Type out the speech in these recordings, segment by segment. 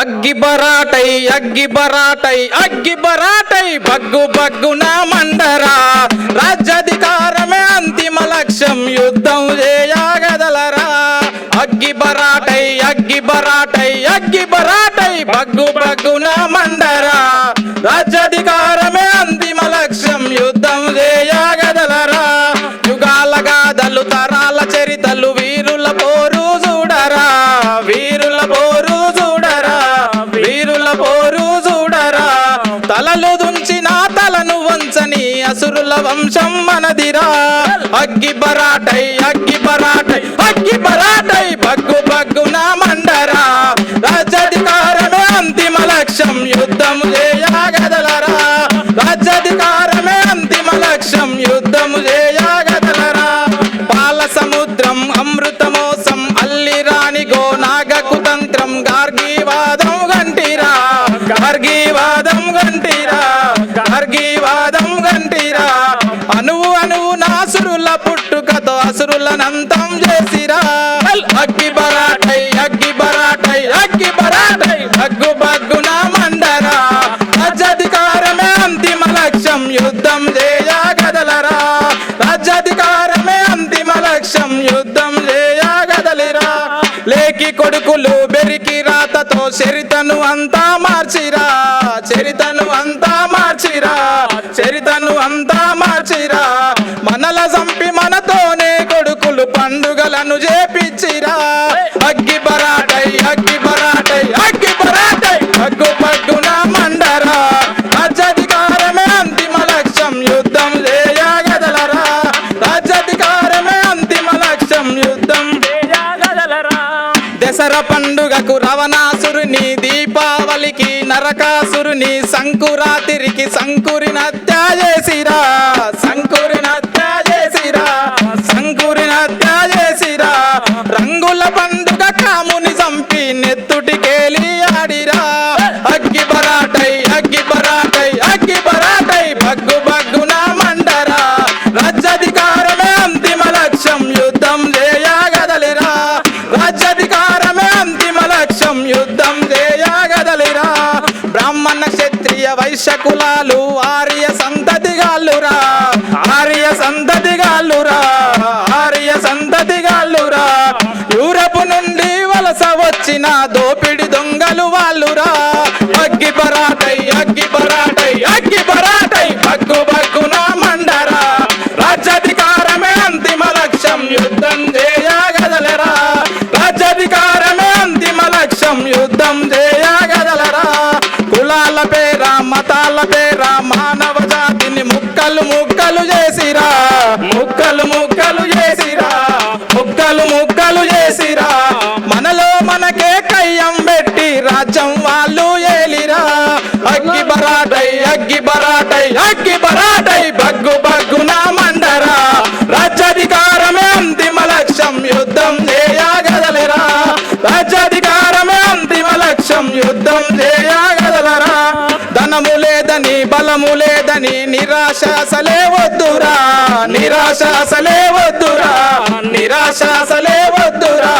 అగ్గి బరాటై అగ్గి బరాటై అగ్గి బరాటై బగ్గు బగ్గు నా మండరా. రాజ్యాధికారమే అంతిమ లక్ష్యం యుద్ధం చేయగదలరా అగ్గి బరాటై అగ్గి బరాటై అగ్గి బరాటై బగ్గు బగ్గు నా మండరా. రాజ్యాధికారమే అంతిమ లక్ష్యం యుద్ధం చేయగదలరా యుగాల గాథలు తరాల చరితలు తలలు దుంచిన తలను వంచని అసురుల వంశం మనదిరా. అగ్గి పరాటై అగ్గి పరాటై అగ్గి పరాటై బగ్గు బగ్గున మండరా. రాజ్యాధికారమే అంతిమ లక్ష్యం యుద్ధం లే బగ్గు బగ్గున మండరా. రాజ్యాధికారమే అంతిమ లక్ష్యం యుద్ధం చేయగదలరా రాజ్యాధికారమే అంతిమ లక్ష్యం యుద్ధం చేయగదలిరా లేకి కొడుకులు బెరికి రాతతో చరితను అంతా మార్చిరా. చరితను అంతా మార్చిరా. చరితను అంతా మార్చిరా. దసరా పండుగకు రవణాసురుని దీపావళికి నరకాసురుని సంకురాతిరికి సంకురిని హత్య చేసిరా సంకురిని హత్య చేసిరా సంకురిని చేసిరా. రంగుల పండుగ కాముని చంపి నెత్తుటికేలి ఆడిరా. వైశ్య కులాలు ఆర్య సంతతిగాళ్ళురా. ఆర్య సంతతిగాళ్ళురా. ఆర్య సంతతిగాళ్ళురా. యూరప్ నుండి వలస వచ్చిన దోపిడి దొంగలు వాళ్ళురా. అగ్గి బరాటై అగ్గి పరాటై అగ్గి బరాటై బగ్గు ముక్కలు ముక్కలు చేసిరా. ముక్కలు ముక్కలు చేసిరా. ముక్కలు ముక్కలు చేసిరా. మనలో మనకే కయ్యం పెట్టి రాజ్యం వాళ్ళు ఏలిరా. అగ్గి బరాటై అగ్గి బరాటై అగ్గి బరాటై బగ్గు బగ్గున మండరా. రాజ్యాధికారమే అంతిమ లక్ష్యం యుద్ధం చేయగదలరా రాజ్యాధికారమే అంతిమ లక్ష్యం యుద్ధం చేయగదలరా ధనము లేదని బలము లేదని నిరాశ అసలే వద్దురా. నిరాశ అసలే వద్దురా. నిరాశ అసలే వద్దురా.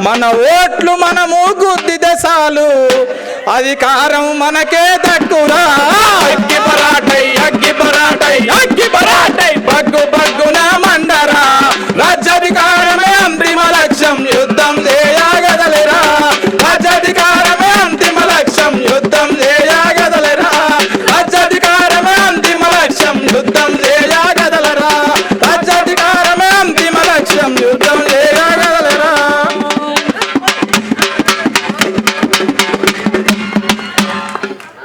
మన ఓట్లు మనము గుద్ది చాలు. అధికారం మనకే దక్కురా. అగ్గి పరాటై అగ్గి పరాటై అగ్గి పరాటై. బగ్గు బగ్గున మండరా.